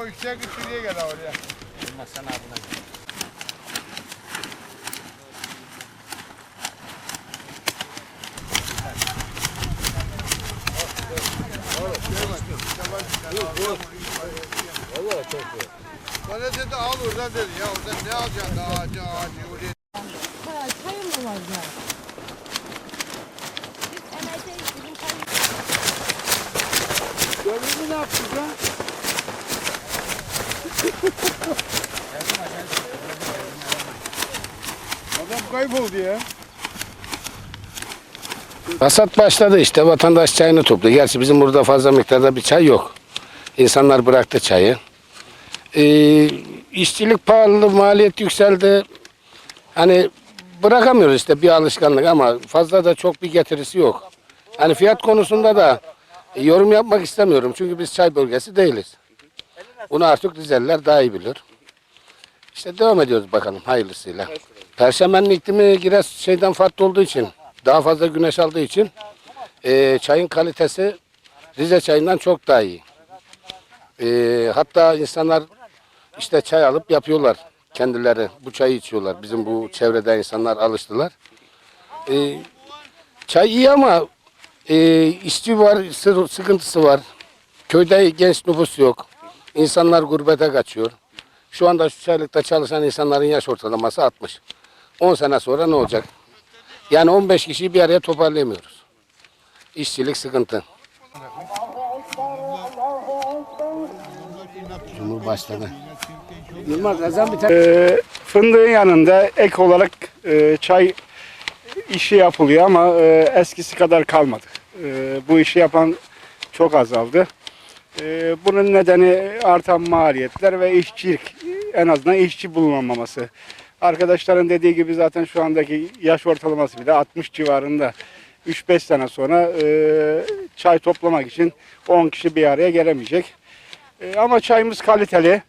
o yüksek üçlüye gel oraya. Olmaz sen abına. Bana dedi al oradan dedi ya oradan ne alacaksın daha ağacı ağacı oraya. Ha, çay mı var ya? Gönlümü ne yaptın lan? Adam kayboldu ya. Hasat başladı işte vatandaş çayını topluyor. Gerçi bizim burada fazla miktarda bir çay yok. İnsanlar bıraktı çayı. Ee, işçilik pahalı, maliyet yükseldi. Hani bırakamıyoruz işte bir alışkanlık ama fazla da çok bir getirisi yok. Hani fiyat konusunda da yorum yapmak istemiyorum. Çünkü biz çay bölgesi değiliz. Bunu artık Rizeliler daha iyi bilir. İşte devam ediyoruz bakalım hayırlısıyla. Perşembenin iklimi Gires şeyden farklı olduğu için, daha fazla güneş aldığı için e, çayın kalitesi Rize çayından çok daha iyi. E, hatta insanlar işte çay alıp yapıyorlar kendileri. Bu çayı içiyorlar. Bizim bu çevrede insanlar alıştılar. E, çay iyi ama e, işçi var, sı- sıkıntısı var. Köyde genç nüfus yok. İnsanlar gurbete kaçıyor. Şu anda şu çaylıkta çalışan insanların yaş ortalaması 60. 10 sene sonra ne olacak? Yani 15 kişiyi bir araya toparlayamıyoruz. İşçilik sıkıntı. Cumhurbaşkanı. Yılmaz ezan biter. Ee, fındığın yanında ek olarak e, çay işi yapılıyor ama e, eskisi kadar kalmadı. E, bu işi yapan çok azaldı. E, bunun nedeni artan maliyetler ve işçilik. En azından işçi bulunamaması. Arkadaşların dediği gibi zaten şu andaki yaş ortalaması bile 60 civarında. 3-5 sene sonra e, çay toplamak için 10 kişi bir araya gelemeyecek. E, ama çayımız kaliteli.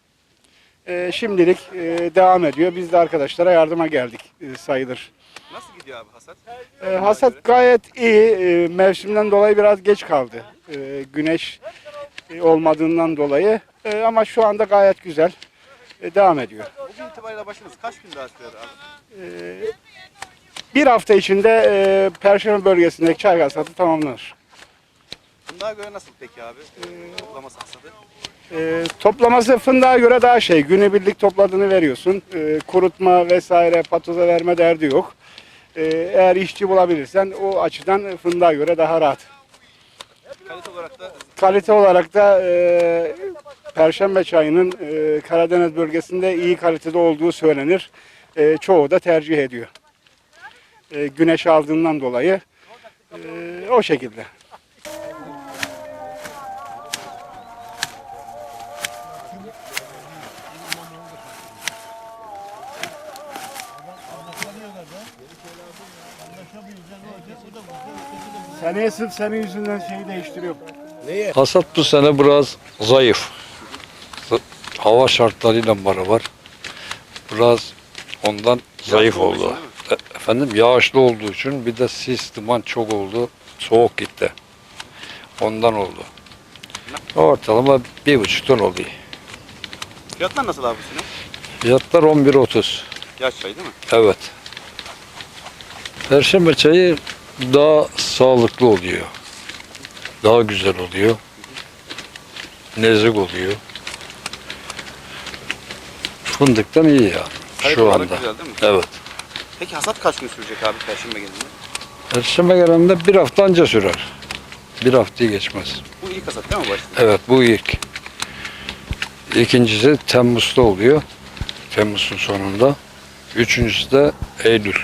Ee, şimdilik e, devam ediyor. Biz de arkadaşlara yardıma geldik e, sayılır. Nasıl gidiyor abi hasat? E, hasat gayet iyi. E, mevsimden dolayı biraz geç kaldı. E, güneş e, olmadığından dolayı. E, ama şu anda gayet güzel. E, devam ediyor. Bugün itibariyle başınız kaç gün daha sürüyor abi? E, bir hafta içinde e, Perşembe bölgesindeki çay hasatı tamamlanır. Bunlara göre nasıl peki abi? Ee, toplaması hasadı. E, toplaması fındığa göre daha şey. Günübirlik topladığını veriyorsun. E, kurutma vesaire patoza verme derdi yok. E, eğer işçi bulabilirsen o açıdan fındığa göre daha rahat. Kalite olarak da e, Perşembe çayının e, Karadeniz bölgesinde iyi kalitede olduğu söylenir. E, çoğu da tercih ediyor. E, güneş aldığından dolayı e, o şekilde. Seneye sırf senin yüzünden şeyi değiştiriyor. Hasat bu sene biraz zayıf. Hava şartlarıyla beraber biraz ondan zayıf için oldu. E- Efendim yağışlı olduğu için bir de sis duman çok oldu. Soğuk gitti. Ondan oldu. Ortalama bir buçuk ton oluyor. fiyatlar nasıl abi sene? Fiyatlar 11.30. Yaş çayı değil mi? Evet. Perşembe çayı daha sağlıklı oluyor. Daha güzel oluyor. Nezik oluyor. Fındıktan iyi ya Kalite şu anda. güzel değil mi? Evet. Peki hasat kaç gün sürecek abi Perşembe gelince? Perşembe geleninde bir hafta anca sürer. Bir haftayı geçmez. Bu ilk hasat değil mi başta? Evet bu ilk. İkincisi Temmuz'da oluyor. Temmuz'un sonunda. Üçüncüsü de Eylül.